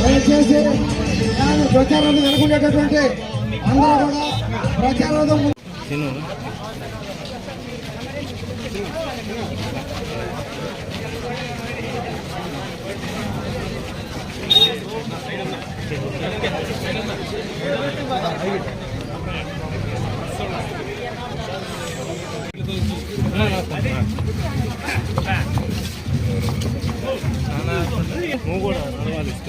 దయచేసి దాని ప్రచారం జరుగుకునేటటువంటి అందరూ కూడా ప్రచారంలో నువ్వు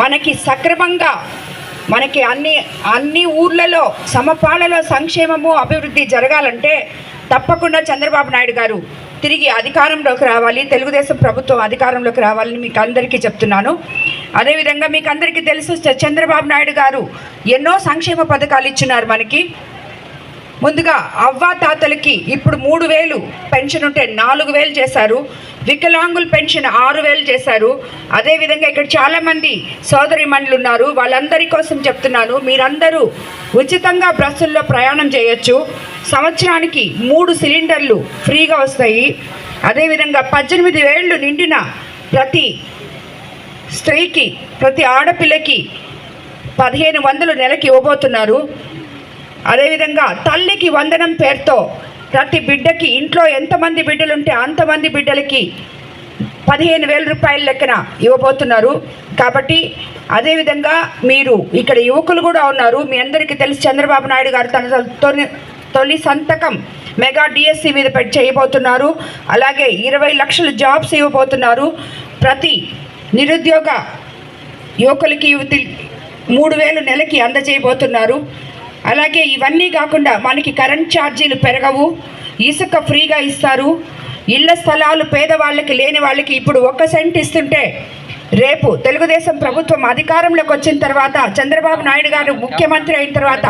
మనకి సక్రమంగా మనకి అన్ని అన్ని ఊర్లలో సమపాలలో సంక్షేమము అభివృద్ధి జరగాలంటే తప్పకుండా చంద్రబాబు నాయుడు గారు తిరిగి అధికారంలోకి రావాలి తెలుగుదేశం ప్రభుత్వం అధికారంలోకి రావాలని మీకు అందరికీ చెప్తున్నాను. అదేవిధంగా మీకు అందరికీ తెలుసు చంద్రబాబు నాయుడు గారు ఎన్నో సంక్షేమ పథకాలు ఇచ్చినారు మనకి. ముందుగా అవ్వా తాతలకి ఇప్పుడు మూడు వేలు పెన్షన్ ఉంటే నాలుగు వేలు చేశారు. వికలాంగుల పెన్షన్ ఆరు వేలు చేశారు. అదేవిధంగా ఇక్కడ చాలామంది సోదరి ఉన్నారు. వాళ్ళందరి కోసం చెప్తున్నాను మీరందరూ ఉచితంగా బస్సుల్లో ప్రయాణం చేయొచ్చు. సంవత్సరానికి మూడు సిలిండర్లు ఫ్రీగా వస్తాయి. అదేవిధంగా పద్దెనిమిది వేళ్ళు నిండిన ప్రతి స్త్రీకి ప్రతి ఆడపిల్లకి పదిహేను వందలు నెలకి ఇవ్వబోతున్నారు. అదేవిధంగా తల్లికి వందనం పేరుతో ప్రతి బిడ్డకి ఇంట్లో ఎంతమంది బిడ్డలు ఉంటే అంతమంది బిడ్డలకి పదిహేను వేల రూపాయల లెక్కన ఇవ్వబోతున్నారు. కాబట్టి అదేవిధంగా మీరు ఇక్కడ యువకులు కూడా ఉన్నారు. మీ అందరికీ తెలిసి చంద్రబాబు నాయుడు గారు తన తొలి తొలి సంతకం మెగా డిఎస్సి మీద పెట్టి చేయబోతున్నారు. అలాగే ఇరవై లక్షల జాబ్స్ ఇవ్వబోతున్నారు. ప్రతి నిరుద్యోగ యువకులకి యువతి మూడు వేలు నెలకి అందజేయబోతున్నారు అలాగే ఇవన్నీ కాకుండా మనకి కరెంట్ ఛార్జీలు పెరగవు. ఇసుక ఫ్రీగా ఇస్తారు. ఇళ్ళ స్థలాలు పేదవాళ్ళకి లేని వాళ్ళకి ఇప్పుడు ఒక్క సెంట్ ఇస్తుంటే రేపు తెలుగుదేశం ప్రభుత్వం అధికారంలోకి వచ్చిన తర్వాత చంద్రబాబు నాయుడు గారు ముఖ్యమంత్రి అయిన తర్వాత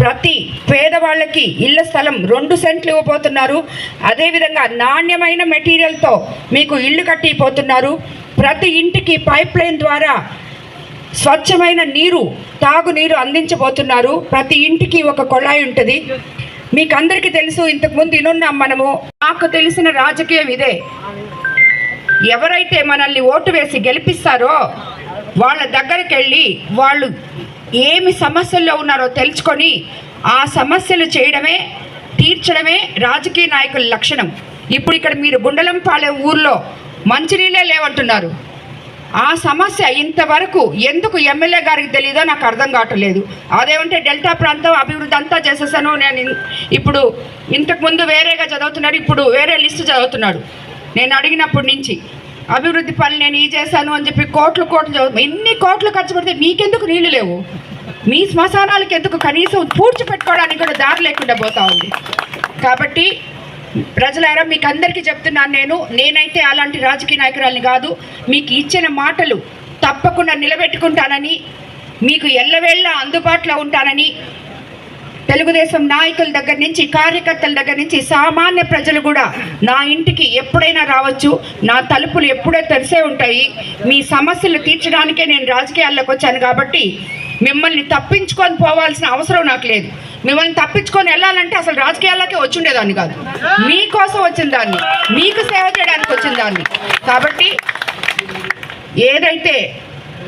ప్రతి పేదవాళ్ళకి ఇళ్ళ స్థలం రెండు సెంట్లు ఇవ్వబోతున్నారు. అదేవిధంగా నాణ్యమైన మెటీరియల్తో మీకు ఇల్లు కట్టిపోతున్నారు. ప్రతి ఇంటికి పైప్ లైన్ ద్వారా స్వచ్ఛమైన నీరు తాగునీరు అందించబోతున్నారు. ప్రతి ఇంటికి ఒక కొళాయి ఉంటుంది. మీకు అందరికీ తెలుసు ఇంతకుముందు ఇనున్నాం మనము. నాకు తెలిసిన రాజకీయం ఇదే. ఎవరైతే మనల్ని ఓటు వేసి గెలిపిస్తారో వాళ్ళ దగ్గరికి వెళ్ళి వాళ్ళు ఏమి సమస్యల్లో ఉన్నారో తెలుసుకొని ఆ సమస్యలు చేయడమే తీర్చడమే రాజకీయ నాయకుల లక్షణం. ఇప్పుడు ఇక్కడ మీరు గుండలంపాలెం ఊర్లో మంచినీళ్ళే లేవంటున్నారు. ఆ సమస్య ఇంతవరకు ఎందుకు ఎమ్మెల్యే గారికి తెలియదో నాకు అర్థం కావట్లేదు. అదేమంటే డెల్టా ప్రాంతం అభివృద్ధి అంతా చేసేసాను నేను ఇప్పుడు ఇంతకుముందు వేరేగా చదువుతున్నాడు ఇప్పుడు వేరే లిస్టు చదువుతున్నాడు. నేను అడిగినప్పటి నుంచి అభివృద్ధి పనులు నేను ఈ చేశాను అని చెప్పి కోట్లు కోట్లు చదువు ఎన్ని కోట్లు ఖర్చు పెడితే మీకెందుకు నీళ్ళు లేవు? మీ శ్మశానాలకు ఎందుకు కనీసం పూడ్చి పెట్టుకోవడానికి కూడా దారి లేకుండా పోతా ఉంది. కాబట్టి ప్రజలారా మీకు అందరికీ చెప్తున్నాను నేను నేనైతే అలాంటి రాజకీయ నాయకురాలిని కాదు మీకు ఇచ్చిన మాటలు తప్పకుండా నిలబెట్టుకుంటానని మీకు ఎల్లవేళ్ళ అందుబాటులో ఉంటానని తెలుగుదేశం నాయకుల దగ్గర నుంచి కార్యకర్తల దగ్గర నుంచి సామాన్య ప్రజలు కూడా నా ఇంటికి ఎప్పుడైనా రావచ్చు. నా తలుపులు ఎప్పుడో తెరిసే ఉంటాయి. మీ సమస్యలు తీర్చడానికే నేను రాజకీయాల్లోకి వచ్చాను కాబట్టి మిమ్మల్ని తప్పించుకొని పోవాల్సిన అవసరం నాకు లేదు. మిమ్మల్ని తప్పించుకొని వెళ్ళాలంటే అసలు రాజకీయాల్లోకి వచ్చిండేదాన్ని కాదు. మీకోసం వచ్చిన దాన్ని మీకు సేవ చేయడానికి వచ్చిన దాన్ని. కాబట్టి ఏదైతే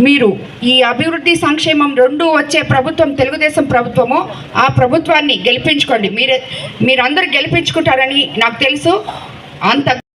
మీరు ఈ అభివృద్ధి సంక్షేమం రెండు వచ్చే ప్రభుత్వం తెలుగుదేశం ప్రభుత్వము ఆ ప్రభుత్వాన్ని గెలిపించుకోండి. మీరే మీరందరూ గెలిపించుకుంటారని నాకు తెలుసు. అంత